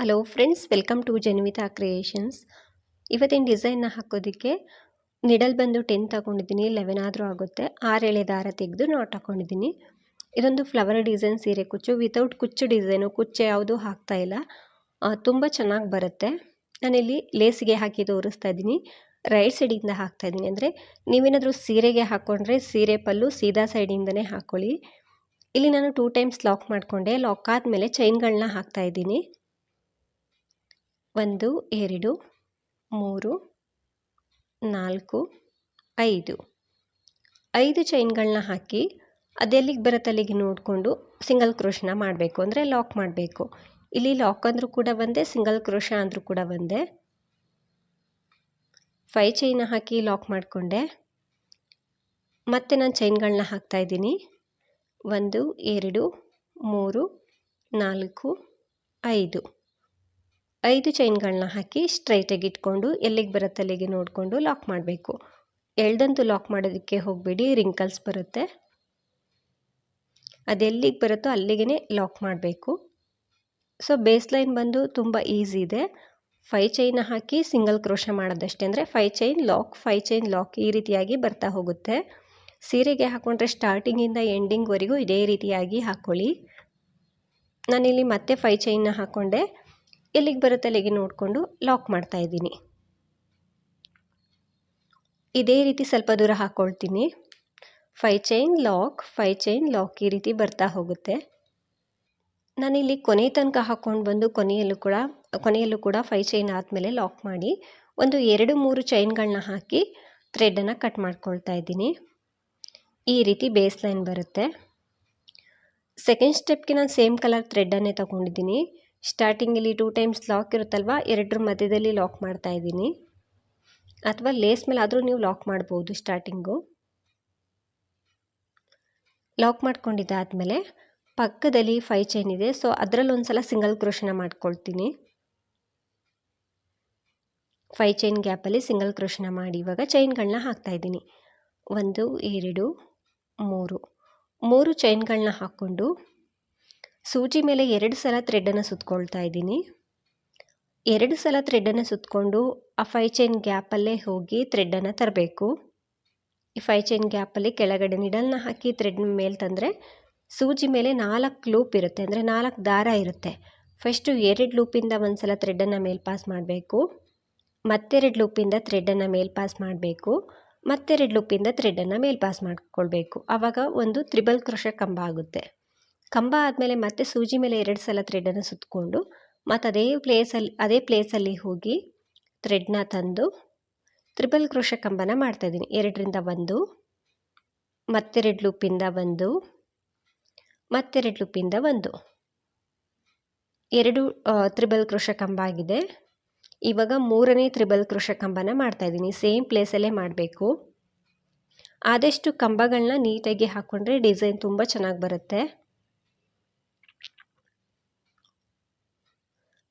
Hello friends welcome to Janvita creations ಇವತ್ತಿನ ಡಿಸೈನ್ನ ಹಾಕೋದಕ್ಕೆ ನಿಡಲ್ ಬಂದು ಟೆನ್ ತಗೊಂಡಿದ್ದೀನಿ ಲೆವೆನ್ ಆದರೂ ಆಗುತ್ತೆ. ಆರು ಎಳೆ ದಾರ ತೆಗೆದು ನಾಟ್ ಹಾಕೊಂಡಿದ್ದೀನಿ. ಇದೊಂದು ಫ್ಲವರ್ ಡಿಸೈನ್ ಸೀರೆ ಕುಚ್ಚು. ವಿತೌಟ್ ಕುಚ್ಚು ಡಿಸೈನು ಕುಚ್ಚು ಯಾವುದೂ ಹಾಕ್ತಾ ಇಲ್ಲ. ತುಂಬ ಚೆನ್ನಾಗಿ ಬರುತ್ತೆ. ನಾನಿಲ್ಲಿ ಲೇಸಿಗೆ ಹಾಕಿ ತೋರಿಸ್ತಾ ಇದ್ದೀನಿ. ರೈಟ್ ಸೈಡಿಂದ ಹಾಕ್ತಾ ಇದ್ದೀನಿ. ಅಂದರೆ ನೀವೇನಾದರೂ ಸೀರೆಗೆ ಹಾಕ್ಕೊಂಡ್ರೆ ಸೀರೆ ಪಲ್ಲು ಸೀದಾ ಸೈಡಿಂದನೇ ಹಾಕ್ಕೊಳ್ಳಿ ಇಲ್ಲಿ ನಾನು ಟೂ ಟೈಮ್ಸ್ ಲಾಕ್ ಮಾಡಿಕೊಂಡೆ. ಲಾಕ್ ಆದಮೇಲೆ ಚೈನ್ಗಳನ್ನ ಹಾಕ್ತಾ ಇದ್ದೀನಿ. ಒಂದು, ಎರಡು, ಮೂರು, ನಾಲ್ಕು, ಐದು. ಐದು ಚೈನ್ಗಳನ್ನ ಹಾಕಿ ಅದೆಲ್ಲಿಗೆ ಬರುತ್ತೆ ಅಲ್ಲಿಗೆ ನೋಡಿಕೊಂಡು ಸಿಂಗಲ್ ಕ್ರೋಶನ ಮಾಡಬೇಕು ಅಂದರೆ ಲಾಕ್ ಮಾಡಬೇಕು. ಇಲ್ಲಿ ಲಾಕ್ ಅಂದರೂ ಕೂಡ ಒಂದೇ, ಸಿಂಗಲ್ ಕ್ರೋಶ ಅಂದರೂ ಕೂಡ ಒಂದೇ. ಫೈ ಚೈನ ಹಾಕಿ ಲಾಕ್ ಮಾಡಿಕೊಂಡೆ. ಮತ್ತೆ ನಾನು ಚೈನ್ಗಳನ್ನ ಹಾಕ್ತಾ ಇದ್ದೀನಿ. ಒಂದು, ಎರಡು, ಮೂರು, ನಾಲ್ಕು, ಐದು. ಐದು ಚೈನ್ಗಳನ್ನ ಹಾಕಿ ಸ್ಟ್ರೈಟಾಗಿ ಇಟ್ಕೊಂಡು ಎಲ್ಲಿಗೆ ಬರುತ್ತೆ ಅಲ್ಲಿಗೆ ನೋಡಿಕೊಂಡು ಲಾಕ್ ಮಾಡಬೇಕು. ಎಳ್ದಂತೂ ಲಾಕ್ ಮಾಡೋದಕ್ಕೆ ಹೋಗಬೇಡಿ ರಿಂಕಲ್ಸ್ ಬರುತ್ತೆ. ಅದೆಲ್ಲಿಗೆ ಬರುತ್ತೋ ಅಲ್ಲಿಗೆ ಲಾಕ್ ಮಾಡಬೇಕು. ಸೊ ಬೇಸ್ ಲೈನ್ ಬಂದು ತುಂಬ ಈಸಿ ಇದೆ. ಫೈ ಚೈನ ಹಾಕಿ ಸಿಂಗಲ್ ಕ್ರೋಶ ಮಾಡೋದಷ್ಟೇ ಅಂದರೆ five chain lock five chain lock ಈ ರೀತಿಯಾಗಿ ಬರ್ತಾ ಹೋಗುತ್ತೆ. ಸೀರೆಗೆ ಹಾಕ್ಕೊಂಡ್ರೆ ಸ್ಟಾರ್ಟಿಂಗಿಂದ ಎಂಡಿಂಗ್ವರೆಗೂ ಇದೇ ರೀತಿಯಾಗಿ ಹಾಕ್ಕೊಳ್ಳಿ ನಾನಿಲ್ಲಿ ಮತ್ತೆ ಫೈ ಚೈನ್ನ ಹಾಕ್ಕೊಂಡೆ ಎಲ್ಲಿಗೆ ಬರುತ್ತೆ ಅಲ್ಲಿಗೆ ನೋಡಿಕೊಂಡು ಲಾಕ್ ಮಾಡ್ತಾ ಇದ್ದೀನಿ. ಇದೇ ರೀತಿ ಸ್ವಲ್ಪ ದೂರ ಹಾಕ್ಕೊಳ್ತೀನಿ five chain lock five chain lock ಈ ರೀತಿ ಬರ್ತಾ ಹೋಗುತ್ತೆ. ನಾನಿಲ್ಲಿ ಕೊನೆ ತನಕ ಹಾಕ್ಕೊಂಡು ಬಂದು ಕೊನೆಯಲ್ಲೂ ಕೂಡ ಕೊನೆಯಲ್ಲೂ ಕೂಡ ಫೈ ಚೈನ್ ಆದಮೇಲೆ ಲಾಕ್ ಮಾಡಿ ಒಂದು ಎರಡು ಮೂರು ಚೈನ್ಗಳನ್ನ ಹಾಕಿ ಥ್ರೆಡನ್ನು ಕಟ್ ಮಾಡ್ಕೊಳ್ತಾ ಇದ್ದೀನಿ. ಈ ರೀತಿ ಬೇಸ್ ಲೈನ್ ಬರುತ್ತೆ ಸೆಕೆಂಡ್ ಸ್ಟೆಪ್ಗೆ ನಾನು ಸೇಮ್ ಕಲರ್ ಥ್ರೆಡ್ಡನ್ನೇ ತಗೊಂಡಿದ್ದೀನಿ. ಸ್ಟಾರ್ಟಿಂಗಲ್ಲಿ ಟೂ ಟೈಮ್ಸ್ ಲಾಕ್ ಇರುತ್ತಲ್ವ? ಎರಡರ ಮಧ್ಯದಲ್ಲಿ ಲಾಕ್ ಮಾಡ್ತಾ ಇದ್ದೀನಿ. ಅಥವಾ ಲೇಸ್ ಮೇಲೆ ಆದರೂ ನೀವು ಲಾಕ್ ಮಾಡ್ಬೋದು ಸ್ಟಾರ್ಟಿಂಗು. ಲಾಕ್ ಮಾಡ್ಕೊಂಡಿದ್ದಾದಮೇಲೆ ಪಕ್ಕದಲ್ಲಿ ಫೈ ಚೈನ್ ಇದೆ. ಸೊ, ಅದರಲ್ಲಿ ಒಂದು ಸಲ ಸಿಂಗಲ್ ಕ್ರೋಶನ ಮಾಡ್ಕೊಳ್ತೀನಿ. ಫೈ ಚೈನ್ ಗ್ಯಾಪಲ್ಲಿ ಸಿಂಗಲ್ ಕ್ರೋಶನ ಮಾಡಿ. ಇವಾಗ ಚೈನ್ಗಳನ್ನ ಹಾಕ್ತಾ ಇದ್ದೀನಿ. ಒಂದು, ಎರಡು, ಮೂರು. ಮೂರು ಚೈನ್ಗಳನ್ನ ಹಾಕ್ಕೊಂಡು ಸೂಜಿ ಮೇಲೆ ಎರಡು ಸಲ ಥ್ರೆಡನ್ನು ಸುತ್ಕೊಳ್ತಾ ಇದ್ದೀನಿ. ಎರಡು ಸಲ ಥ್ರೆಡನ್ನು ಸುತ್ತಕೊಂಡು ಆ ಫೈ ಚೈನ್ ಗ್ಯಾಪಲ್ಲೇ ಹೋಗಿ ಥ್ರೆಡನ್ನು ತರಬೇಕು. ಈ ಫೈ ಚೈನ್ ಗ್ಯಾಪಲ್ಲಿ ಕೆಳಗಡೆ ನಿಡಲ್ನ ಹಾಕಿ ಥ್ರೆಡ್ ಮೇಲೆ ತಂದರೆ ಸೂಜಿ ಮೇಲೆ ನಾಲ್ಕು ಲೂಪ್ ಇರುತ್ತೆ. ಅಂದರೆ ನಾಲ್ಕು ದಾರ ಇರುತ್ತೆ. ಫಸ್ಟು ಎರಡು ಲೂಪಿಂದ ಒಂದು ಸಲ ಥ್ರೆಡನ್ನು ಮೇಲ್ ಪಾಸ್ ಮಾಡಬೇಕು. ಮತ್ತೆರಡು ಲೂಪಿಂದ ಥ್ರೆಡ್ಡನ್ನು ಮೇಲ್ ಪಾಸ್ ಮಾಡಬೇಕು. ಮತ್ತೆರಡು ಲೂಪಿಂದ ಥ್ರೆಡನ್ನು ಮೇಲ್ ಪಾಸ್ ಮಾಡಿಕೊಳ್ಬೇಕು. ಆವಾಗ ಒಂದು ತ್ರಿಬಲ್ ಕ್ರೋಶ ಕಂಬ ಆಗುತ್ತೆ. ಕಂಬ ಆದಮೇಲೆ ಮತ್ತೆ ಸೂಜಿ ಮೇಲೆ ಎರಡು ಸಲ ಥ್ರೆಡನ್ನು ಸುತ್ತಕೊಂಡು ಮತ್ತು ಅದೇ ಪ್ಲೇಸಲ್ಲಿ ಅದೇ ಪ್ಲೇಸಲ್ಲಿ ಹೋಗಿ ಥ್ರೆಡ್ನ ತಂದು ತ್ರಿಬಲ್ ಕ್ರೋಶ ಕಂಬನ ಮಾಡ್ತಾಯಿದ್ದೀನಿ ಎರಡರಿಂದ ಒಂದು ಮತ್ತೆರಡು ಲೂಪಿಂದ ಒಂದು ಮತ್ತೆರಡು ಲೂಪಿಂದ ಒಂದು. ಎರಡು ತ್ರಿಬಲ್ ಕ್ರೋಶ ಕಂಬ ಆಗಿದೆ. ಇವಾಗ ಮೂರನೇ ತ್ರಿಬಲ್ ಕ್ರೋಶ ಕಂಬನ ಮಾಡ್ತಾಯಿದ್ದೀನಿ ಸೇಮ್ ಪ್ಲೇಸಲ್ಲೇ ಮಾಡಬೇಕು. ಆದಷ್ಟು ಕಂಬಗಳನ್ನ ನೀಟಾಗಿ ಹಾಕ್ಕೊಂಡ್ರೆ ಡಿಸೈನ್ ತುಂಬ ಚೆನ್ನಾಗಿ ಬರುತ್ತೆ.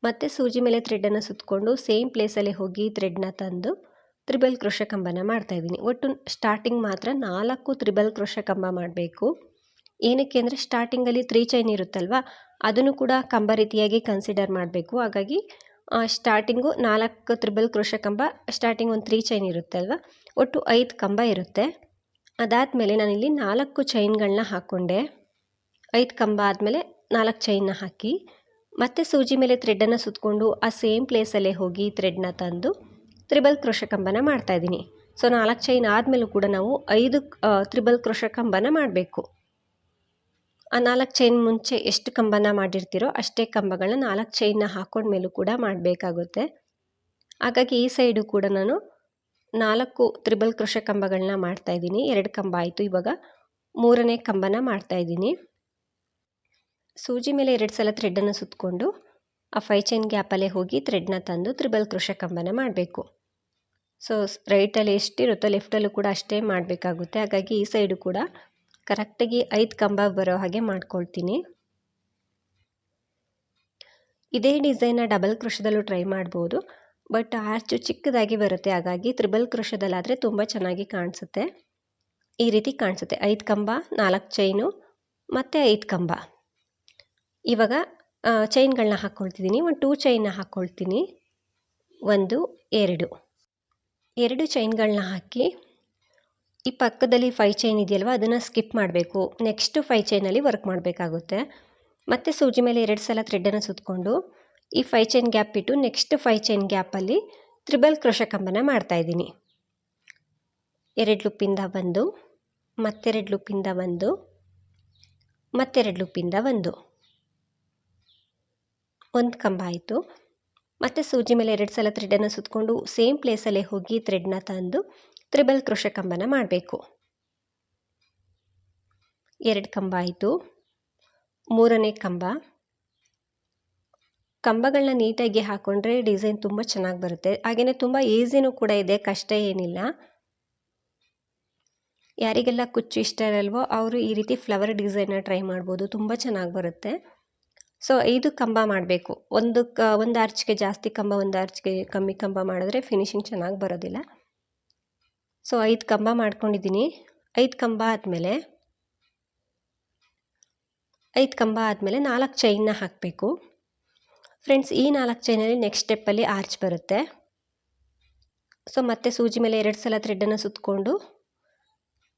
ಮತ್ತೆ ಸೂಜಿ ಮೇಲೆ ಥ್ರೆಡನ್ನು ಸುತ್ತಕೊಂಡು ಸೇಮ್ ಪ್ಲೇಸಲ್ಲಿ ಹೋಗಿ ಥ್ರೆಡ್ನ ತಂದು ತ್ರಿಬಲ್ ಕೃಷ ಕಂಬನ ಮಾಡ್ತಾಯಿದ್ದೀನಿ ಒಟ್ಟು ಸ್ಟಾರ್ಟಿಂಗ್ ಮಾತ್ರ ನಾಲ್ಕು ತ್ರಿಬಲ್ ಕೃಷ ಕಂಬ ಮಾಡಬೇಕು. ಏನಕ್ಕೆ ಅಂದರೆ ಸ್ಟಾರ್ಟಿಂಗಲ್ಲಿ ತ್ರೀ ಚೈನ್ ಇರುತ್ತಲ್ವ, ಅದನ್ನು ಕೂಡ ಕಂಬ ರೀತಿಯಾಗಿ ಕನ್ಸಿಡರ್ ಮಾಡಬೇಕು. ಹಾಗಾಗಿ ಸ್ಟಾರ್ಟಿಂಗು ನಾಲ್ಕು ತ್ರಿಬಲ್ ಕೃಷ ಕಂಬ ಸ್ಟಾರ್ಟಿಂಗ್ ಒಂದು ತ್ರೀ ಚೈನ್ ಇರುತ್ತೆ ಅಲ್ವಾ ಒಟ್ಟು ಐದು ಕಂಬ ಇರುತ್ತೆ. ಅದಾದಮೇಲೆ ನಾನಿಲ್ಲಿ ನಾಲ್ಕು ಚೈನ್ಗಳನ್ನ ಹಾಕ್ಕೊಂಡೆ ಐದು ಕಂಬ ಆದಮೇಲೆ ನಾಲ್ಕು ಚೈನ್ನ ಹಾಕಿ ಮತ್ತೆ ಸೂಜಿ ಮೇಲೆ ಥ್ರೆಡ್ಡನ್ನು ಸುತ್ತಕೊಂಡು ಆ ಸೇಮ್ ಪ್ಲೇಸಲ್ಲೇ ಹೋಗಿ ಥ್ರೆಡ್ನ ತಂದು ತ್ರಿಬಲ್ ಕ್ರೋಶ ಕಂಬನ ಮಾಡ್ತಾಯಿದ್ದೀನಿ ಸೊ ನಾಲ್ಕು ಚೈನ್ ಆದಮೇಲೂ ಕೂಡ ನಾವು ಐದು ತ್ರಿಬಲ್ ಕ್ರೋಶ ಕಂಬನ ಮಾಡಬೇಕು. ಆ ನಾಲ್ಕು ಚೈನ್ ಮುಂಚೆ ಎಷ್ಟು ಕಂಬನ ಮಾಡಿರ್ತೀರೋ ಅಷ್ಟೇ ಕಂಬಗಳನ್ನ ನಾಲ್ಕು ಚೈನ್ನ ಹಾಕೊಂಡ್ಮೇಲೂ ಕೂಡ ಮಾಡಬೇಕಾಗುತ್ತೆ. ಹಾಗಾಗಿ ಈ ಸೈಡು ಕೂಡ ನಾನು ನಾಲ್ಕು ತ್ರಿಬಲ್ ಕೃಷ ಕಂಬಗಳನ್ನ ಮಾಡ್ತಾಯಿದ್ದೀನಿ ಎರಡು ಕಂಬ ಆಯಿತು ಇವಾಗ. ಮೂರನೇ ಕಂಬನ ಮಾಡ್ತಾಯಿದ್ದೀನಿ ಸೂಜಿ ಮೇಲೆ ಎರಡು ಸಲ ಥ್ರೆಡ್ಡನ್ನು ಸುತ್ತಕೊಂಡು ಆ ಫೈ ಚೈನ್ ಗ್ಯಾಪಲ್ಲೇ ಹೋಗಿ ಥ್ರೆಡ್ನ ತಂದು ತ್ರಿಬಲ್ ಕೃಷ ಕಂಬನ ಮಾಡಬೇಕು. ಸೊ ರೈಟಲ್ಲಿ ಎಷ್ಟಿರುತ್ತೋ ಲೆಫ್ಟಲ್ಲೂ ಕೂಡ ಅಷ್ಟೇ ಮಾಡಬೇಕಾಗುತ್ತೆ. ಹಾಗಾಗಿ ಈ ಸೈಡು ಕೂಡ ಕರೆಕ್ಟಾಗಿ ಐದು ಕಂಬ ಬರೋ ಹಾಗೆ ಮಾಡ್ಕೊಳ್ತೀನಿ. ಇದೇ ಡಿಸೈನ್ನ ಡಬಲ್ ಕೃಷದಲ್ಲೂ ಟ್ರೈ ಮಾಡ್ಬೋದು. ಬಟ್ ಆರ್ಚು ಚಿಕ್ಕದಾಗಿ ಬರುತ್ತೆ. ಹಾಗಾಗಿ ತ್ರಿಬಲ್ ಕೃಷದಲ್ಲಾದರೆ ತುಂಬ ಚೆನ್ನಾಗಿ ಕಾಣಿಸುತ್ತೆ. ಈ ರೀತಿ ಕಾಣಿಸುತ್ತೆ. ಐದು ಕಂಬ, ನಾಲ್ಕು ಚೈನು ಮತ್ತು ಐದು ಕಂಬ. ಇವಾಗ ಚೈನ್ಗಳನ್ನ ಹಾಕ್ಕೊಳ್ತಿದ್ದೀನಿ ಒಂದು ಟೂ ಚೈನ್ನ ಹಾಕ್ಕೊಳ್ತೀನಿ ಒಂದು, ಎರಡು. ಎರಡು ಚೈನ್ಗಳನ್ನ ಹಾಕಿ, ಈ ಪಕ್ಕದಲ್ಲಿ ಫೈ ಚೈನ್ ಇದೆಯಲ್ವ, ಅದನ್ನು ಸ್ಕಿಪ್ ಮಾಡಬೇಕು. ನೆಕ್ಸ್ಟು ಫೈ ಚೈನಲ್ಲಿ ವರ್ಕ್ ಮಾಡಬೇಕಾಗುತ್ತೆ. ಮತ್ತು ಸೂಜಿ ಮೇಲೆ ಎರಡು ಸಲ ಥ್ರೆಡ್ಡನ್ನು ಸುತ್ತಕೊಂಡು ಈ ಫೈ ಚೈನ್ ಗ್ಯಾಪ್ ಇಟ್ಟು ನೆಕ್ಸ್ಟ್ ಫೈ ಚೈನ್ ಗ್ಯಾಪಲ್ಲಿ ತ್ರಿಬಲ್ ಕ್ರೋಶ ಕಂಬನ ಮಾಡ್ತಾಯಿದ್ದೀನಿ ಎರಡು ಲುಪ್ಪಿಂದ ಒಂದು, ಮತ್ತೆರಡು ಲುಪ್ಪಿಂದ ಒಂದು, ಮತ್ತೆರಡು ಲುಪ್ಪಿಂದ ಒಂದು. ಒಂದು ಕಂಬ ಆಯಿತು. ಮತ್ತು ಸೂಜಿ ಮೇಲೆ ಎರಡು ಸಲ ಥ್ರೆಡನ್ನು ಸುತ್ತಕೊಂಡು ಸೇಮ್ ಪ್ಲೇಸಲ್ಲೇ ಹೋಗಿ ಥ್ರೆಡ್ನ ತಂದು ತ್ರಿಬಲ್ ಕ್ರೋಶ ಕಂಬನ ಮಾಡಬೇಕು. ಎರಡು ಕಂಬ ಆಯಿತು. ಮೂರನೇ ಕಂಬ. ಕಂಬಗಳನ್ನ ನೀಟಾಗಿ ಹಾಕ್ಕೊಂಡ್ರೆ ಡಿಸೈನ್ ತುಂಬ ಚೆನ್ನಾಗಿ ಬರುತ್ತೆ. ಹಾಗೆಯೇ ತುಂಬ ಈಸಿನೂ ಕೂಡ ಇದೆ, ಕಷ್ಟ ಏನಿಲ್ಲ. ಯಾರಿಗೆಲ್ಲ ಕುಚ್ಚು ಇಷ್ಟ ಇರಲ್ವೋ ಅವರು ಈ ರೀತಿ ಫ್ಲವರ್ ಡಿಸೈನ್ನ ಟ್ರೈ ಮಾಡ್ಬೋದು. ತುಂಬ ಚೆನ್ನಾಗಿ ಬರುತ್ತೆ. ಸೊ, ಐದು ಕಂಬ ಮಾಡಬೇಕು. ಒಂದು ಕ, ಒಂದು ಆರ್ಚ್ಗೆ ಜಾಸ್ತಿ ಕಂಬ, ಒಂದು ಆರ್ಚ್ಗೆ ಕಮ್ಮಿ ಕಂಬ ಮಾಡಿದ್ರೆ ಫಿನಿಶಿಂಗ್ ಚೆನ್ನಾಗಿ ಬರೋದಿಲ್ಲ. ಸೊ, ಐದು ಕಂಬ ಮಾಡ್ಕೊಂಡಿದ್ದೀನಿ. ಐದು ಕಂಬ ಆದಮೇಲೆ, ಐದು ಕಂಬ ಆದಮೇಲೆ ನಾಲ್ಕು ಚೈನ್ನ ಹಾಕಬೇಕು. ಫ್ರೆಂಡ್ಸ್ ಈ ನಾಲ್ಕು ಚೈನಲ್ಲಿ ನೆಕ್ಸ್ಟ್ ಸ್ಟೆಪ್ಪಲ್ಲಿ ಆರ್ಚ್ ಬರುತ್ತೆ. ಸೊ, ಮತ್ತೆ ಸೂಜಿ ಮೇಲೆ ಎರಡು ಸಲ ಥ್ರೆಡ್ಡನ್ನು ಸುತ್ತಕೊಂಡು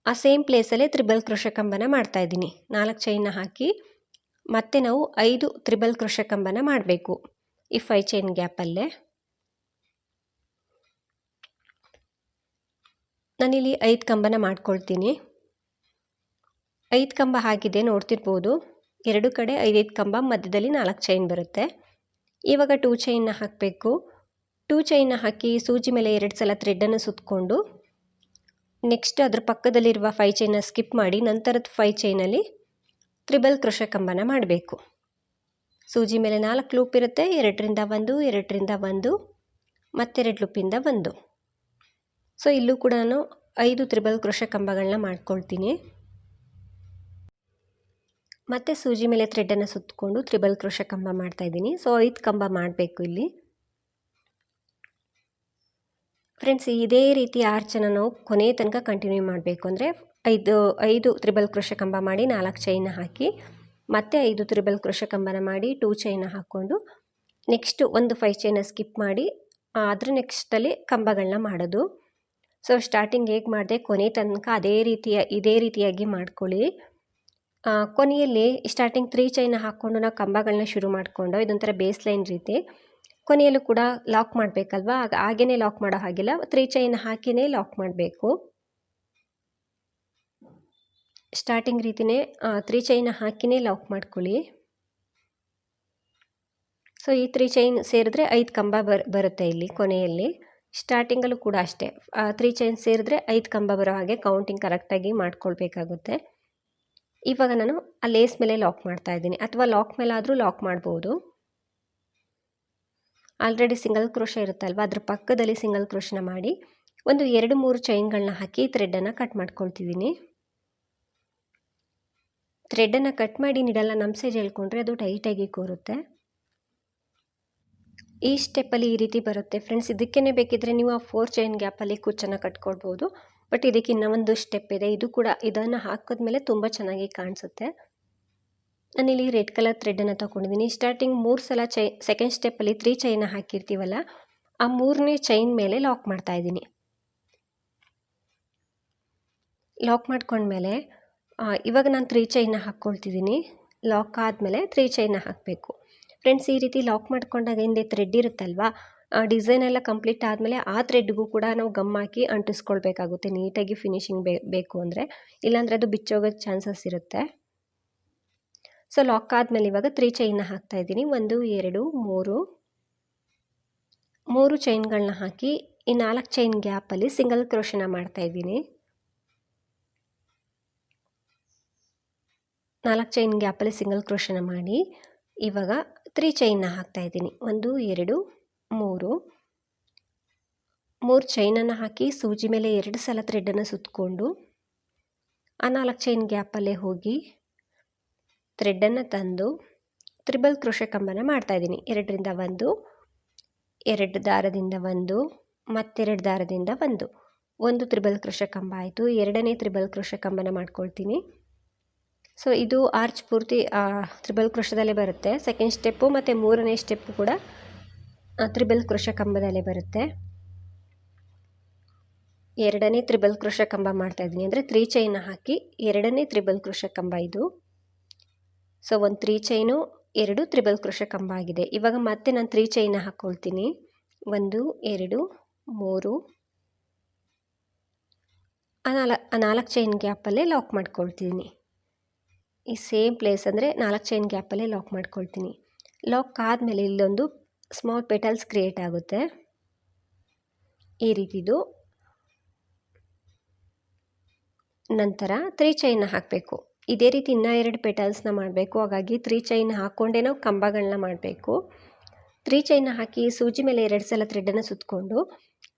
ಆ ಸೇಮ್ ಪ್ಲೇಸಲ್ಲೇ ತ್ರಿಬಲ್ ಕೃಷ ಕಂಬನ ಮಾಡ್ತಾಯಿದ್ದೀನಿ ನಾಲ್ಕು ಚೈನ್ನ ಹಾಕಿ. ಮತ್ತೆ ನಾವು ಐದು ತ್ರಿಬಲ್ ಕೃಷ ಕಂಬನ ಮಾಡಬೇಕು. ಈ ಫೈ ಚೈನ್ ಗ್ಯಾಪಲ್ಲೇ ನಾನಿಲ್ಲಿ ಐದು ಕಂಬನ ಮಾಡ್ಕೊಳ್ತೀನಿ. ಐದು ಕಂಬ ಹಾಕಿದೆ ನೋಡ್ತಿರ್ಬೋದು. ಎರಡು ಕಡೆ ಐದೈದು ಕಂಬ ಮಧ್ಯದಲ್ಲಿ ನಾಲ್ಕು ಚೈನ್ ಬರುತ್ತೆ. ಇವಾಗ ಟೂ ಚೈನ್ನ ಹಾಕಬೇಕು. ಟೂ ಚೈನ್ನ ಹಾಕಿ ಸೂಜಿ ಮೇಲೆ ಎರಡು ಸಲ ಥ್ರೆಡ್ಡನ್ನು ಸುತ್ತಕೊಂಡು ನೆಕ್ಸ್ಟ್ ಅದ್ರ ಪಕ್ಕದಲ್ಲಿರುವ ಫೈ ಚೈನ್ನ ಸ್ಕಿಪ್ ಮಾಡಿ, ನಂತರದ ಫೈ ಚೈನಲ್ಲಿ ತ್ರಿಬಲ್ ಕ್ರೋಶ ಮಾಡಬೇಕು. ಸೂಜಿ ಮೇಲೆ ನಾಲ್ಕು ಲೂಪ್ ಇರುತ್ತೆ. ಎರಡರಿಂದ ಒಂದು ಎರಡರಿಂದ ಒಂದು, ಮತ್ತೆರಡು ಲೂಪಿಂದ ಒಂದು. ಸೊ ಇಲ್ಲೂ ಕೂಡ ನಾನು ಐದು ತ್ರಿಬಲ್ ಕ್ರೋಶ ಕಂಬಗಳನ್ನ ಮಾಡ್ಕೊಳ್ತೀನಿ. ಮತ್ತೆ ಸೂಜಿ ಮೇಲೆ ಥ್ರೆಡ್ಡನ್ನು ಸುತ್ತಕೊಂಡು ತ್ರಿಬಲ್ ಕ್ರೋಶ ಕಂಬ ಮಾಡ್ತಾಯಿದ್ದೀನಿ ಸೊ ಐದು ಕಂಬ ಮಾಡಬೇಕು ಇಲ್ಲಿ. ಫ್ರೆಂಡ್ಸ್ ಇದೇ ರೀತಿ ಆರ್ಚನ್ನು ನಾವು ಕೊನೆ ತನಕ ಕಂಟಿನ್ಯೂ ಮಾಡಬೇಕು ಅಂದರೆ ಐದು ಐದು ತ್ರಿಬಲ್ ಕೃಷ ಕಂಬ ಮಾಡಿ ನಾಲ್ಕು ಚೈನ ಹಾಕಿ, ಮತ್ತೆ ಐದು ತ್ರಿಬಲ್ ಕೃಷ ಕಂಬನ ಮಾಡಿ ಟೂ ಚೈನ ಹಾಕ್ಕೊಂಡು ನೆಕ್ಸ್ಟು ಒಂದು ಫೈ ಚೈನ ಸ್ಕಿಪ್ ಮಾಡಿ ಅದ್ರ ನೆಕ್ಸ್ಟಲ್ಲಿ ಕಂಬಗಳನ್ನ ಮಾಡೋದು. ಸೊ ಸ್ಟಾರ್ಟಿಂಗ್ ಹೇಗೆ ಮಾಡಿದೆ, ಕೊನೆ ತನಕ ಅದೇ ರೀತಿಯ, ಇದೇ ರೀತಿಯಾಗಿ ಮಾಡ್ಕೊಳ್ಳಿ. ಕೊನೆಯಲ್ಲಿ ಸ್ಟಾರ್ಟಿಂಗ್ ತ್ರೀ ಚೈನ ಹಾಕ್ಕೊಂಡು ನಾವು ಕಂಬಗಳನ್ನ ಶುರು ಮಾಡಿಕೊಂಡು, ಇದೊಂಥರ ಬೇಸ್ ಲೈನ್ ರೀತಿ, ಕೊನೆಯಲ್ಲೂ ಕೂಡ ಲಾಕ್ ಮಾಡಬೇಕಲ್ವಾ? ಆಗ ಹಾಗೆಯೇ ಲಾಕ್ ಮಾಡೋ ಹಾಗಿಲ್ಲ ತ್ರೀ ಚೈನ್ ಹಾಕಿನೇ ಲಾಕ್ ಮಾಡಬೇಕು. ಸ್ಟಾರ್ಟಿಂಗ್ ರೀತಿಯೇ ತ್ರೀ ಚೈನ್ ಹಾಕಿನೇ ಲಾಕ್ ಮಾಡ್ಕೊಳ್ಳಿ. ಸೊ ಈ ತ್ರೀ ಚೈನ್ ಸೇರಿದ್ರೆ ಐದು ಕಂಬ ಬರ್, ಬರುತ್ತೆ ಇಲ್ಲಿ ಕೊನೆಯಲ್ಲಿ. ಸ್ಟಾರ್ಟಿಂಗಲ್ಲೂ ಕೂಡ ಅಷ್ಟೇ. ತ್ರೀ ಚೈನ್ ಸೇರಿದ್ರೆ ಐದು ಕಂಬ ಬರೋ ಹಾಗೆ ಕೌಂಟಿಂಗ್ ಕರೆಕ್ಟಾಗಿ ಮಾಡ್ಕೊಳ್ಬೇಕಾಗುತ್ತೆ. ಇವಾಗ ನಾನು ಆ ಲೇಸ್ ಮೇಲೆ ಲಾಕ್ ಮಾಡ್ತಾ ಇದ್ದೀನಿ. ಅಥವಾ ಲಾಕ್ ಮೇಲಾದರೂ ಲಾಕ್ ಮಾಡ್ಬೋದು. ಆಲ್ರೆಡಿ ಸಿಂಗಲ್ ಕ್ರೋಶ ಇರುತ್ತಲ್ವ? ಅದ್ರ ಪಕ್ಕದಲ್ಲಿ ಸಿಂಗಲ್ ಕ್ರೋಶನ ಮಾಡಿ, ಒಂದು ಎರಡು ಮೂರು ಚೈನ್ಗಳನ್ನ ಹಾಕಿ ಥ್ರೆಡ್ಡನ್ನು ಕಟ್ ಮಾಡ್ಕೊಳ್ತಿದ್ದೀನಿ. ಥ್ರೆಡ್ಡನ್ನು ಕಟ್ ಮಾಡಿ ನೀಡಲ್ಲ ನಮ್ಮ ಸೈಜ್ ಹೇಳ್ಕೊಂಡ್ರೆ ಅದು ಟೈಟಾಗಿ ಕೂರುತ್ತೆ. ಈ ಸ್ಟೆಪ್ಪಲ್ಲಿ ಈ ರೀತಿ ಬರುತ್ತೆ. ಫ್ರೆಂಡ್ಸ್ ಇದಕ್ಕೇ ಬೇಕಿದ್ರೆ ನೀವು ಆ ಫೋರ್ ಚೈನ್ ಗ್ಯಾಪಲ್ಲಿ ಕುಚ್ಚನ್ನು ಕಟ್ಕೊಳ್ಬೋದು ಬಟ್ ಇದಕ್ಕೆ ಇನ್ನೂ ಒಂದು ಸ್ಟೆಪ್ ಇದೆ. ಇದು ಕೂಡ ಇದನ್ನು ಹಾಕಿದ್ಮೇಲೆ ತುಂಬ ಚೆನ್ನಾಗಿ ಕಾಣಿಸುತ್ತೆ. ನಾನಿಲ್ಲಿ ರೆಡ್ ಕಲರ್ ಥ್ರೆಡನ್ನು ತೊಗೊಂಡಿದ್ದೀನಿ ಸ್ಟಾರ್ಟಿಂಗ್ ಮೂರು ಸಲ ಚೈ ಸೆಕೆಂಡ್ ಸ್ಟೆಪ್ಪಲ್ಲಿ ತ್ರೀ ಚೈನ ಹಾಕಿರ್ತೀವಲ್ಲ, ಆ ಮೂರನೇ ಚೈನ್ ಮೇಲೆ ಲಾಕ್ ಮಾಡ್ತಾ ಇದ್ದೀನಿ. ಲಾಕ್ ಮಾಡ್ಕೊಂಡ್ಮೇಲೆ ಇವಾಗ ನಾನು ತ್ರೀ ಚೈನ ಹಾಕ್ಕೊಳ್ತಿದ್ದೀನಿ ಲಾಕ್ ಆದಮೇಲೆ ತ್ರೀ ಚೈನ ಹಾಕಬೇಕು. ಫ್ರೆಂಡ್ಸ್ ಈ ರೀತಿ ಲಾಕ್ ಮಾಡ್ಕೊಂಡಾಗ ಹಿಂದೆ ಥ್ರೆಡ್ ಇರುತ್ತಲ್ವಾ? ಡಿಸೈನ್ ಎಲ್ಲ ಕಂಪ್ಲೀಟ್ ಆದಮೇಲೆ ಆ ಥ್ರೆಡ್ಗೂ ಕೂಡ ನಾವು ಗಮ್ ಹಾಕಿ ಅಂಟಿಸ್ಕೊಳ್ಬೇಕಾಗುತ್ತೆ. ನೀಟಾಗಿ ಫಿನಿಶಿಂಗ್ ಬೇಕು ಅಂದರೆ. ಇಲ್ಲಾಂದರೆ ಅದು ಬಿಚ್ಚೋಗೋ ಚಾನ್ಸಸ್ ಇರುತ್ತೆ. ಸೊ ಲಾಕ್ ಆದಮೇಲೆ ಇವಾಗ ತ್ರೀ ಚೈನ್ನ ಹಾಕ್ತಾ ಇದ್ದೀನಿ. ಒಂದು, ಎರಡು, ಮೂರು. ಮೂರು ಚೈನ್ಗಳನ್ನ ಹಾಕಿ ಈ ನಾಲ್ಕು ಚೈನ್ ಗ್ಯಾಪಲ್ಲಿ ಸಿಂಗಲ್ ಕ್ರೋಶನ ಮಾಡ್ತಾ ಇದ್ದೀನಿ. ನಾಲ್ಕು ಚೈನ್ ಗ್ಯಾಪಲ್ಲಿ ಸಿಂಗಲ್ ಕ್ರೋಶನ ಮಾಡಿ, ಇವಾಗ ತ್ರೀ ಚೈನ್ನ ಹಾಕ್ತಾ ಇದ್ದೀನಿ. ಒಂದು, ಎರಡು, ಮೂರು. ಮೂರು ಚೈನನ್ನು ಹಾಕಿ ಸೂಜಿ ಮೇಲೆ ಎರಡು ಸಲ ಥ್ರೆಡ್ಡನ್ನು ಸುತ್ತಕೊಂಡು ಆ ನಾಲ್ಕು ಚೈನ್ ಗ್ಯಾಪಲ್ಲೇ ಹೋಗಿ ಥ್ರೆಡ್ಡನ್ನು ತಂದು ತ್ರಿಬಲ್ ಕ್ರೋಶ ಕಂಬನ ಮಾಡ್ತಾಯಿದ್ದೀನಿ ಎರಡರಿಂದ ಒಂದು, ಎರಡು ದಾರದಿಂದ ಒಂದು, ಮತ್ತೆರಡು ದಾರದಿಂದ ಒಂದು. ಒಂದು ತ್ರಿಬಲ್ ಕೃಷ ಕಂಬ ಆಯಿತು. ಎರಡನೇ ತ್ರಿಬಲ್ ಕೃಷ ಕಂಬನ ಮಾಡ್ಕೊಳ್ತೀನಿ. ಸೊ ಇದು ಆರ್ಚ್ ಪೂರ್ತಿ ತ್ರಿಬಲ್ ಕೃಷದಲ್ಲೇ ಬರುತ್ತೆ. ಸೆಕೆಂಡ್ ಸ್ಟೆಪ್ಪು ಮತ್ತು ಮೂರನೇ ಸ್ಟೆಪ್ಪು ಕೂಡ ತ್ರಿಬಲ್ ಕೃಷ ಕಂಬದಲ್ಲೇ ಬರುತ್ತೆ. ಎರಡನೇ ತ್ರಿಬಲ್ ಕೃಷ ಕಂಬ ಮಾಡ್ತಾ ಇದ್ದೀನಿ. ಅಂದರೆ ತ್ರೀ ಚೈನ್ ಹಾಕಿ ಎರಡನೇ ತ್ರಿಬಲ್ ಕೃಷ ಕಂಬ ಇದು. ಸೊ ಒಂದು ತ್ರೀ ಚೈನು ಎರಡು ತ್ರಿಬಲ್ ಕೃಷ ಕಂಬ ಆಗಿದೆ. ಇವಾಗ ಮತ್ತೆ ನಾನು ತ್ರೀ ಚೈನ ಹಾಕ್ಕೊಳ್ತೀನಿ ಒಂದು, ಎರಡು, ಮೂರು. ಆ ನಾಲ್ಕು ನಾಲ್ಕು ಚೈನ್ ಗ್ಯಾಪಲ್ಲೇ ಲಾಕ್ ಮಾಡ್ಕೊಳ್ತೀನಿ. ಈ ಸೇಮ್ ಪ್ಲೇಸ್ ಅಂದರೆ ನಾಲ್ಕು ಚೈನ್ ಗ್ಯಾಪಲ್ಲೇ ಲಾಕ್ ಮಾಡ್ಕೊಳ್ತೀನಿ. ಲಾಕ್ ಆದಮೇಲೆ ಇಲ್ಲೊಂದು ಸ್ಮಾಲ್ ಪೆಟಲ್ಸ್ ಕ್ರಿಯೇಟ್ ಆಗುತ್ತೆ. ಈ ರೀತಿದು. ನಂತರ ತ್ರೀ ಚೈನ್ನ ಹಾಕಬೇಕು. ಇದೇ ರೀತಿ ಇನ್ನೂ ಎರಡು ಪೆಟಲ್ಸ್ನ ಮಾಡಬೇಕು. ಹಾಗಾಗಿ ತ್ರೀ ಚೈನ್ ಹಾಕ್ಕೊಂಡೇ ನಾವು ಕಂಬಗಳನ್ನ ಮಾಡಬೇಕು. ತ್ರೀ ಚೈನ್ನ ಹಾಕಿ ಸೂಜಿ ಮೇಲೆ ಎರಡು ಸಲ ಥ್ರೆಡನ್ನು ಸುತ್ತಕೊಂಡು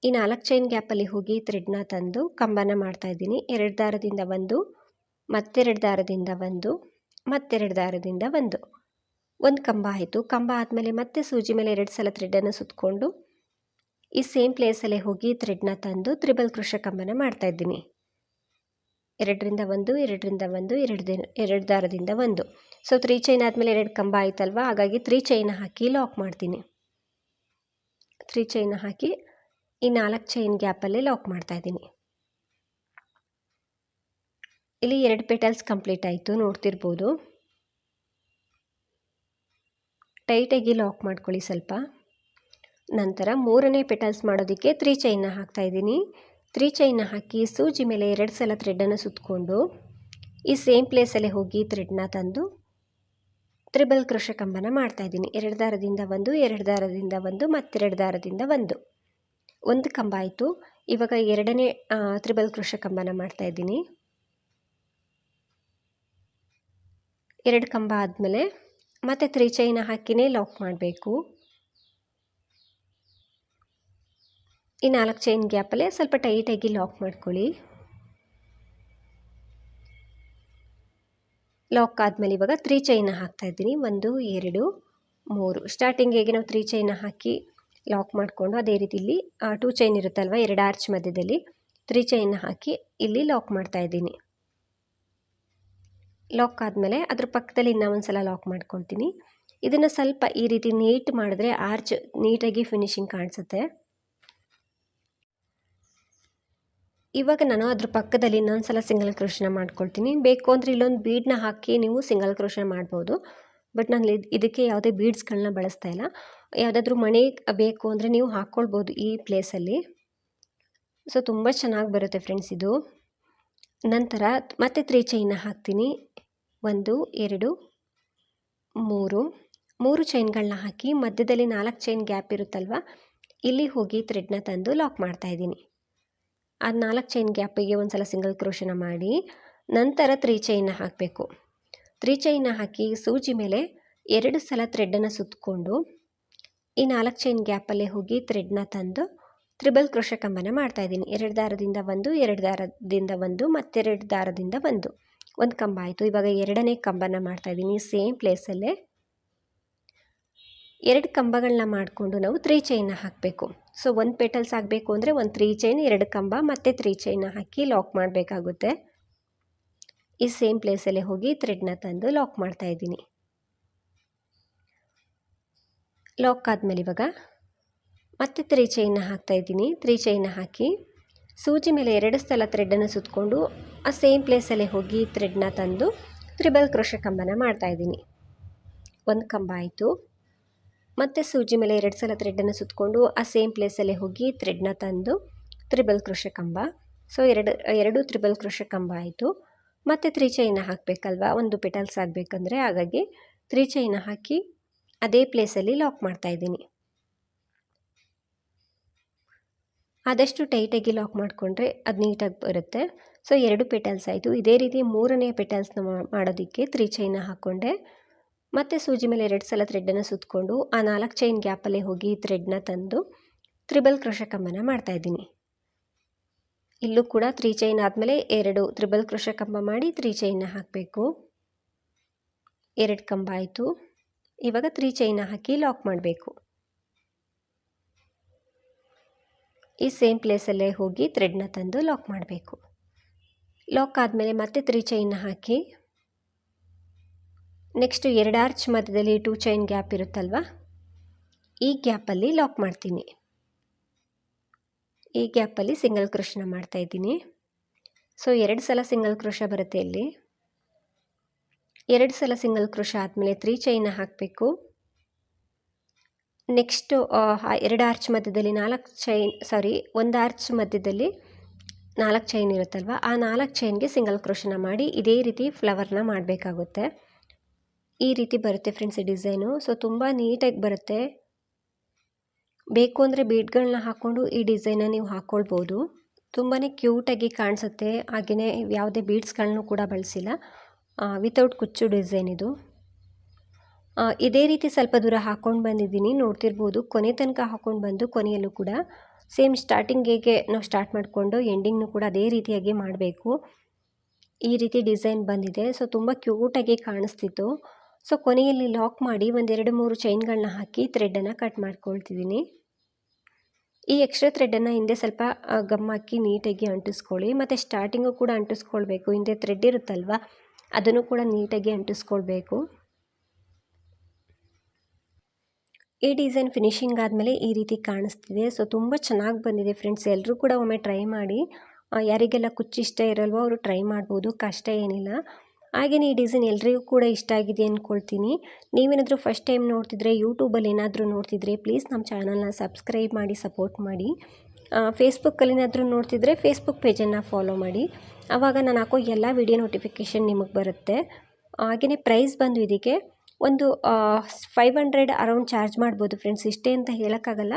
ಈ ನಾಲ್ಕು ಚೈನ್ ಗ್ಯಾಪಲ್ಲಿ ಹೋಗಿ ಥ್ರೆಡ್ನ ತಂದು ಕಂಬನ ಮಾಡ್ತಾಯಿದ್ದೀನಿ ಎರಡು ದಾರದಿಂದ ಒಂದು ಮತ್ತೆರಡು ದಾರದಿಂದ ಒಂದು, ಮತ್ತೆರಡು ದಾರದಿಂದ ಒಂದು. ಒಂದು ಕಂಬ ಆಯಿತು. ಕಂಬ ಆದಮೇಲೆ ಮತ್ತೆ ಸೂಜಿ ಮೇಲೆ ಎರಡು ಸಲ ಥ್ರೆಡನ್ನು ಸುತ್ತಕೊಂಡು ಈ ಸೇಮ್ ಪ್ಲೇಸಲ್ಲೇ ಹೋಗಿ ಥ್ರೆಡ್ನ ತಂದು ತ್ರಿಬಲ್ ಕೃಷ ಕಂಬನ ಮಾಡ್ತಾಯಿದ್ದೀನಿ ಎರಡರಿಂದ ಒಂದು ಎರಡರಿಂದ ಒಂದು, ಎರಡು ದಿನ, ಎರಡು ದಾರದಿಂದ ಒಂದು. ಸೊ ತ್ರೀ ಚೈನ್ ಆದಮೇಲೆ ಎರಡು ಕಂಬ ಆಯ್ತಲ್ವ? ಹಾಗಾಗಿ ತ್ರೀ ಚೈನ್ ಹಾಕಿ ಲಾಕ್ ಮಾಡ್ತೀನಿ. ತ್ರೀ ಚೈನ್ ಹಾಕಿ ಈ ನಾಲ್ಕು ಚೈನ್ ಗ್ಯಾಪಲ್ಲೇ ಲಾಕ್ ಮಾಡ್ತಾಯಿದ್ದೀನಿ ಇಲ್ಲಿ ಎರಡು ಪೆಟಲ್ಸ್ ಕಂಪ್ಲೀಟ್ ಆಯಿತು, ನೋಡ್ತಿರ್ಬೋದು. ಟೈಟಾಗಿ ಲಾಕ್ ಮಾಡ್ಕೊಳ್ಳಿ ಸ್ವಲ್ಪ. ನಂತರ ಮೂರನೇ ಪೆಟಲ್ಸ್ ಮಾಡೋದಕ್ಕೆ ತ್ರೀ ಚೈನ್ನ ಹಾಕ್ತಾಯಿದ್ದೀನಿ ತ್ರೀ ಚೈನ್ನ ಹಾಕಿ ಸೂಜಿ ಮೇಲೆ ಎರಡು ಸಲ ಥ್ರೆಡನ್ನು ಸುತ್ತಕೊಂಡು ಈ ಸೇಮ್ ಪ್ಲೇಸಲ್ಲೇ ಹೋಗಿ ಥ್ರೆಡ್ನ ತಂದು ತ್ರಿಬಲ್ ಕೃಷ ಕಂಬನ ಮಾಡ್ತಾಯಿದ್ದೀನಿ ಎರಡು ದಾರದಿಂದ ಒಂದು, ಎರಡು ದಾರದಿಂದ ಒಂದು, ಮತ್ತೆರಡು ದಾರದಿಂದ ಒಂದು. ಒಂದು ಕಂಬ ಆಯಿತು. ಇವಾಗ ಎರಡನೇ ತ್ರಿಬಲ್ ಕೃಷ ಕಂಬನ ಮಾಡ್ತಾಯಿದ್ದೀನಿ ಎರಡು ಕಂಬ ಆದಮೇಲೆ ಮತ್ತೆ ತ್ರೀ ಚೈನ ಹಾಕಿನೇ ಲಾಕ್ ಮಾಡಬೇಕು. ಈ ನಾಲ್ಕು ಚೈನ್ ಗ್ಯಾಪಲ್ಲೇ ಸ್ವಲ್ಪ ಟೈಟಾಗಿ ಲಾಕ್ ಮಾಡ್ಕೊಳ್ಳಿ. ಲಾಕ್ ಆದಮೇಲೆ ಇವಾಗ ತ್ರೀ ಚೈನ ಹಾಕ್ತಾ ಇದ್ದೀನಿ. ಒಂದು, ಎರಡು, ಮೂರು. ಸ್ಟಾರ್ಟಿಂಗಿಗೆ ನಾವು ತ್ರೀ ಚೈನ ಹಾಕಿ ಲಾಕ್ ಮಾಡಿಕೊಂಡು ಅದೇ ರೀತಿ ಇಲ್ಲಿ ಟೂ ಚೈನ್ ಇರುತ್ತಲ್ವ, ಎರಡು ಆರ್ಚ್ ಮಧ್ಯದಲ್ಲಿ ತ್ರೀ ಚೈನ್ ಹಾಕಿ ಇಲ್ಲಿ ಲಾಕ್ ಮಾಡ್ತಾ ಇದ್ದೀನಿ. ಲಾಕ್ ಆದಮೇಲೆ ಅದ್ರ ಪಕ್ಕದಲ್ಲಿ ಇನ್ನೂ ಒಂದು ಸಲ ಲಾಕ್ ಮಾಡ್ಕೊಳ್ತೀನಿ. ಇದನ್ನು ಸ್ವಲ್ಪ ಈ ರೀತಿ ನೀಟ್ ಮಾಡಿದ್ರೆ ಆರ್ಚ್ ನೀಟಾಗಿ ಫಿನಿಶಿಂಗ್ ಕಾಣಿಸುತ್ತೆ. ಇವಾಗ ನಾನು ಅದ್ರ ಪಕ್ಕದಲ್ಲಿ ಇನ್ನೊಂದು ಸಲ ಸಿಂಗಲ್ ಕ್ರೋಶನ ಮಾಡ್ಕೊಳ್ತೀನಿ. ಬೇಕು ಅಂದರೆ ಇಲ್ಲೊಂದು ಬೀಡ್ನ ಹಾಕಿ ನೀವು ಸಿಂಗಲ್ ಕ್ರೋಷನ ಮಾಡ್ಬೋದು. ಬಟ್ ನಾನು ಇದಕ್ಕೆ ಯಾವುದೇ ಬೀಡ್ಸ್ಗಳನ್ನ ಬಳಸ್ತಾ ಇಲ್ಲ. ಯಾವುದಾದ್ರೂ ಮಣಿ ಬೇಕು ಅಂದರೆ ನೀವು ಹಾಕ್ಕೊಳ್ಬೋದು ಈ ಪ್ಲೇಸಲ್ಲಿ ಸೊ ತುಂಬ ಚೆನ್ನಾಗಿ ಬರುತ್ತೆ ಫ್ರೆಂಡ್ಸ್ ಇದು. ನಂತರ ಮತ್ತೆ ತ್ರೀ ಚೈನ್ನ ಹಾಕ್ತೀನಿ. ಒಂದು, ಎರಡು, ಮೂರು. ಮೂರು ಚೈನ್ಗಳನ್ನ ಹಾಕಿ ಮಧ್ಯದಲ್ಲಿ ನಾಲ್ಕು ಚೈನ್ ಗ್ಯಾಪ್ ಇರುತ್ತಲ್ವ? ಇಲ್ಲಿ ಹೋಗಿ ಥ್ರೆಡ್ನ ತಂದು ಲಾಕ್ ಮಾಡ್ತಾಯಿದ್ದೀನಿ ಆ ನಾಲ್ಕು ಚೈನ್ ಗ್ಯಾಪಿಗೆ ಒಂದು ಸಲ ಸಿಂಗಲ್ ಕ್ರೋಶನ ಮಾಡಿ, ನಂತರ ತ್ರೀ ಚೈನ್ನ ಹಾಕಬೇಕು. ತ್ರೀ ಚೈನ್ನ ಹಾಕಿ ಸೂಜಿ ಮೇಲೆ ಎರಡು ಸಲ ಥ್ರೆಡ್ಡನ್ನು ಸುತ್ತಕೊಂಡು ಈ ನಾಲ್ಕು ಚೈನ್ ಗ್ಯಾಪಲ್ಲೇ ಹೋಗಿ ಥ್ರೆಡ್ನ ತಂದು ತ್ರಿಬಲ್ ಕ್ರೋಶ ಕಂಬನ ಮಾಡ್ತಾಯಿದ್ದೀನಿ ಎರಡು ದಾರದಿಂದ ಒಂದು, ಎರಡು ದಾರದಿಂದ ಒಂದು, ಮತ್ತೆರಡು ದಾರದಿಂದ ಒಂದು. ಒಂದು ಕಂಬ ಆಯಿತು. ಇವಾಗ ಎರಡನೇ ಕಂಬನ ಮಾಡ್ತಾಯಿದ್ದೀನಿ ಸೇಮ್ ಪ್ಲೇಸಲ್ಲೇ ಎರಡು ಕಂಬಗಳನ್ನ ಮಾಡಿಕೊಂಡು ನಾವು ತ್ರೀ ಚೈನ್ನ ಹಾಕಬೇಕು. ಸೊ ಒಂದು ಪೆಟಲ್ಸ್ ಆಗಬೇಕು ಅಂದರೆ ಒಂದು ತ್ರೀ ಚೈನ್ ಎರಡು ಕಂಬ, ಮತ್ತು ತ್ರೀ ಚೈನ್ನ ಹಾಕಿ ಲಾಕ್ ಮಾಡಬೇಕಾಗುತ್ತೆ. ಈ ಸೇಮ್ ಪ್ಲೇಸಲ್ಲೇ ಹೋಗಿ ಥ್ರೆಡ್ನ ತಂದು ಲಾಕ್ ಮಾಡ್ತಾ ಇದ್ದೀನಿ. ಲಾಕ್ ಆದಮೇಲೆ ಇವಾಗ ಮತ್ತೆ ತ್ರೀ ಚೈನ್ನ ಹಾಕ್ತಾ ಇದ್ದೀನಿ. ತ್ರೀ ಚೈನ್ನ ಹಾಕಿ ಸೂಜಿ ಮೇಲೆ ಎರಡು ಸಲ ಥ್ರೆಡ್ಡನ್ನು ಸುತ್ತಕೊಂಡು ಆ ಸೇಮ್ ಪ್ಲೇಸಲ್ಲೇ ಹೋಗಿ ಥ್ರೆಡ್ನ ತಂದು ತ್ರಿಬಲ್ ಕ್ರೋಶ ಕಂಬನ ಮಾಡ್ತಾಯಿದ್ದೀನಿ ಒಂದು ಕಂಬ ಆಯಿತು. ಮತ್ತು ಸೂಜಿ ಮೇಲೆ ಎರಡು ಸಲ ಥ್ರೆಡ್ಡನ್ನು ಸುತ್ತಕೊಂಡು ಆ ಸೇಮ್ ಪ್ಲೇಸಲ್ಲೇ ಹೋಗಿ ಥ್ರೆಡ್ನ ತಂದು ತ್ರಿಬಲ್ ಕ್ರೋಶ ಕಂಬ. ಸೊ, ಎರಡು ಎರಡು ತ್ರಿಬಲ್ ಕ್ರೋಶ ಕಂಬ ಆಯಿತು. ಮತ್ತು ತ್ರೀ ಚೈನ ಹಾಕಬೇಕಲ್ವ? ಒಂದು ಪೆಟಲ್ಸ್ ಆಗಬೇಕಂದ್ರೆ ಹಾಗಾಗಿ ತ್ರೀ ಚೈನ ಹಾಕಿ ಅದೇ ಪ್ಲೇಸಲ್ಲಿ ಲಾಕ್ ಮಾಡ್ತಾಯಿದ್ದೀನಿ ಆದಷ್ಟು ಟೈಟಾಗಿ ಲಾಕ್ ಮಾಡಿಕೊಂಡ್ರೆ ಅದು ನೀಟಾಗಿ ಬರುತ್ತೆ. ಸೊ ಎರಡು ಪೆಟಲ್ಸ್ ಆಯಿತು. ಇದೇ ರೀತಿ ಮೂರನೇ ಪೆಟಲ್ಸ್ನ ಮಾಡೋದಕ್ಕೆ ತ್ರೀ ಚೈನ ಹಾಕ್ಕೊಂಡೆ ಮತ್ತು ಸೂಜಿ ಮೇಲೆ ಎರಡು ಸಲ ಥ್ರೆಡ್ಡನ್ನು ಸುತ್ತಕೊಂಡು ಆ ನಾಲ್ಕು ಚೈನ್ ಗ್ಯಾಪಲ್ಲೇ ಹೋಗಿ ಥ್ರೆಡ್ನ ತಂದು ತ್ರಿಬಲ್ ಕ್ರೋಶ ಕಂಬನ ಮಾಡ್ತಾಯಿದ್ದೀನಿ ಇಲ್ಲೂ ಕೂಡ ತ್ರೀ ಚೈನ್ ಆದಮೇಲೆ ಎರಡು ತ್ರಿಬಲ್ ಕೃಷಕಂಬ ಕಂಬ ಮಾಡಿ ತ್ರೀ ಚೈನ್ನ ಹಾಕಬೇಕು. ಎರಡು ಕಂಬ ಆಯಿತು. ಇವಾಗ ತ್ರೀ ಚೈನ ಹಾಕಿ ಲಾಕ್ ಮಾಡಬೇಕು. ಈ ಸೇಮ್ ಪ್ಲೇಸಲ್ಲೇ ಹೋಗಿ ಥ್ರೆಡ್ನ ತಂದು ಲಾಕ್ ಮಾಡಬೇಕು. ಲಾಕ್ ಆದಮೇಲೆ ಮತ್ತೆ ತ್ರೀ ಚೈನ್ನ ಹಾಕಿ ನೆಕ್ಸ್ಟು ಎರಡು ಆರ್ಚ್ ಮಧ್ಯದಲ್ಲಿ ಟೂ ಚೈನ್ ಗ್ಯಾಪ್ ಇರುತ್ತಲ್ವ? ಈ ಗ್ಯಾಪಲ್ಲಿ ಲಾಕ್ ಮಾಡ್ತೀನಿ. ಈ ಗ್ಯಾಪಲ್ಲಿ ಸಿಂಗಲ್ ಕ್ರೋಶನ ಮಾಡ್ತಾಯಿದ್ದೀನಿ ಸೊ ಎರಡು ಸಲ ಸಿಂಗಲ್ ಕ್ರೋಶ ಬರುತ್ತೆ ಇಲ್ಲಿ. ಎರಡು ಸಲ ಸಿಂಗಲ್ ಕ್ರೋಶ ಆದಮೇಲೆ ತ್ರೀ ಚೈನ ಹಾಕಬೇಕು. ನೆಕ್ಸ್ಟು ಎರಡು ಆರ್ಚ್ ಮಧ್ಯದಲ್ಲಿ ನಾಲ್ಕು ಚೈನ್, ಸಾರಿ, ಒಂದು ಆರ್ಚ್ ಮಧ್ಯದಲ್ಲಿ ನಾಲ್ಕು ಚೈನ್ ಇರುತ್ತಲ್ವ, ಆ ನಾಲ್ಕು ಚೈನ್ಗೆ ಸಿಂಗಲ್ ಕ್ರೋಶನ ಮಾಡಿ ಇದೇ ರೀತಿ ಫ್ಲವರ್ನ ಮಾಡಬೇಕಾಗುತ್ತೆ. ಈ ರೀತಿ ಬರುತ್ತೆ ಫ್ರೆಂಡ್ಸ್ ಈ ಡಿಸೈನು. ಸೊ, ತುಂಬ ನೀಟಾಗಿ ಬರುತ್ತೆ. ಬೇಕು ಅಂದರೆ ಬೀಡ್ಗಳನ್ನ ಹಾಕ್ಕೊಂಡು ಈ ಡಿಸೈನ ನೀವು ಹಾಕ್ಕೊಳ್ಬೋದು ತುಂಬಾ ಕ್ಯೂಟಾಗಿ ಕಾಣಿಸುತ್ತೆ. ಹಾಗೆಯೇ ಯಾವುದೇ ಬೀಡ್ಸ್ಗಳನ್ನೂ ಕೂಡ ಬಳಸಿಲ್ಲ. ವಿತೌಟ್ ಕುಚ್ಚು ಡಿಸೈನ್ ಇದು. ಇದೇ ರೀತಿ ಸ್ವಲ್ಪ ದೂರ ಹಾಕ್ಕೊಂಡು ಬಂದಿದ್ದೀನಿ. ನೋಡ್ತಿರ್ಬೋದು, ಕೊನೆ ತನಕ ಹಾಕ್ಕೊಂಡು ಬಂದು ಕೊನೆಯಲ್ಲೂ ಕೂಡ ಸೇಮ್ ಸ್ಟಾರ್ಟಿಂಗ್ ಹೇಗೆ ನಾವು ಸ್ಟಾರ್ಟ್ ಮಾಡಿಕೊಂಡು ಎಂಡಿಂಗ್ನು ಕೂಡ ಅದೇ ರೀತಿಯಾಗಿ ಮಾಡಬೇಕು. ಈ ರೀತಿ ಡಿಸೈನ್ ಬಂದಿದೆ. ಸೊ ತುಂಬ ಕ್ಯೂಟಾಗಿ ಕಾಣಿಸ್ತಿತ್ತು. ಸೊ ಕೊನೆಯಲ್ಲಿ ಲಾಕ್ ಮಾಡಿ ಒಂದೆರಡು ಮೂರು ಚೈನ್ಗಳನ್ನ ಹಾಕಿ ಥ್ರೆಡ್ಡನ್ನು ಕಟ್ ಮಾಡ್ಕೊಳ್ತಿದ್ದೀನಿ ಈ ಎಕ್ಸ್ಟ್ರಾ ಥ್ರೆಡ್ಡನ್ನು ಹಿಂದೆ ಸ್ವಲ್ಪ ಗಮ್ ಹಾಕಿ ನೀಟಾಗಿ ಅಂಟಿಸ್ಕೊಳ್ಳಿ. ಮತ್ತು ಸ್ಟಾರ್ಟಿಂಗು ಕೂಡ ಅಂಟಿಸ್ಕೊಳ್ಬೇಕು. ಹಿಂದೆ ಥ್ರೆಡ್ ಇರುತ್ತಲ್ವ, ಅದನ್ನು ಕೂಡ ನೀಟಾಗಿ ಅಂಟಿಸ್ಕೊಳ್ಬೇಕು. ಈ ಡಿಸೈನ್ ಫಿನಿಶಿಂಗ್ ಆದಮೇಲೆ ಈ ರೀತಿ ಕಾಣಿಸ್ತಿದೆ. ಸೊ, ತುಂಬ ಚೆನ್ನಾಗಿ ಬಂದಿದೆ ಫ್ರೆಂಡ್ಸ್. ಎಲ್ಲರೂ ಕೂಡ ಒಮ್ಮೆ ಟ್ರೈ ಮಾಡಿ. ಯಾರಿಗೆಲ್ಲ ಕುಚ್ಚು ಇಷ್ಟ ಇರಲ್ವೋ ಅವರು ಟ್ರೈ ಮಾಡ್ಬೋದು, ಕಷ್ಟ ಏನಿಲ್ಲ. ಹಾಗೆಯೇ ಈ ಡಿಸೈನ್ ಎಲ್ಲರಿಗೂ ಕೂಡ ಇಷ್ಟ ಆಗಿದೆ ಅಂದ್ಕೊಳ್ತೀನಿ ನೀವೇನಾದರೂ ಫಸ್ಟ್ ಟೈಮ್ ನೋಡ್ತಿದ್ರೆ, ಯೂಟ್ಯೂಬಲ್ಲಿ ಏನಾದರೂ ನೋಡ್ತಿದ್ರೆ, ಪ್ಲೀಸ್ ನಮ್ಮ ಚಾನಲ್ನ ಸಬ್ಸ್ಕ್ರೈಬ್ ಮಾಡಿ, ಸಪೋರ್ಟ್ ಮಾಡಿ. ಫೇಸ್ಬುಕ್ಕಲ್ಲಿ ಏನಾದರೂ ನೋಡ್ತಿದ್ರೆ, ಫೇಸ್ಬುಕ್ ಪೇಜನ್ನು ಫಾಲೋ ಮಾಡಿ. ಆವಾಗ ನಾನು ಹಾಕೋ ಎಲ್ಲ ವಿಡಿಯೋ ನೋಟಿಫಿಕೇಷನ್ ನಿಮಗೆ ಬರುತ್ತೆ. ಹಾಗೆಯೇ ಪ್ರೈಸ್ ಬಂದು ಇದಕ್ಕೆ ಒಂದು ಫೈವ್ ಹಂಡ್ರೆಡ್ ಅರೌಂಡ್ ಚಾರ್ಜ್ ಮಾಡ್ಬೋದು ಫ್ರೆಂಡ್ಸ್ ಇಷ್ಟೇ ಅಂತ ಹೇಳೋಕ್ಕಾಗಲ್ಲ.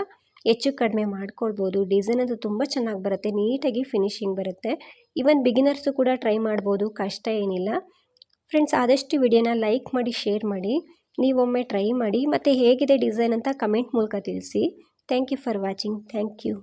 ಹೆಚ್ಚು ಕಡಿಮೆ ಮಾಡ್ಕೊಳ್ಬೋದು. ಡಿಸೈನ್ ಅದು ತುಂಬ ಚೆನ್ನಾಗಿ ಬರುತ್ತೆ. ನೀಟಾಗಿ ಫಿನಿಶಿಂಗ್ ಬರುತ್ತೆ. ಈವನ್ ಬಿಗಿನರ್ಸು ಕೂಡ ಟ್ರೈ ಮಾಡ್ಬೋದು. ಕಷ್ಟ ಏನಿಲ್ಲ. ಫ್ರೆಂಡ್ಸ್ ಆದಷ್ಟು ವಿಡಿಯೋನ ಲೈಕ್ ಮಾಡಿ ಶೇರ್ ಮಾಡಿ. ನೀವೊಮ್ಮೆ ಟ್ರೈ ಮಾಡಿ. ಮತ್ತು ಹೇಗಿದೆ ಡಿಸೈನ್ ಅಂತ ಕಮೆಂಟ್ ಮೂಲಕ ತಿಳಿಸಿ. Thank you for watching thank you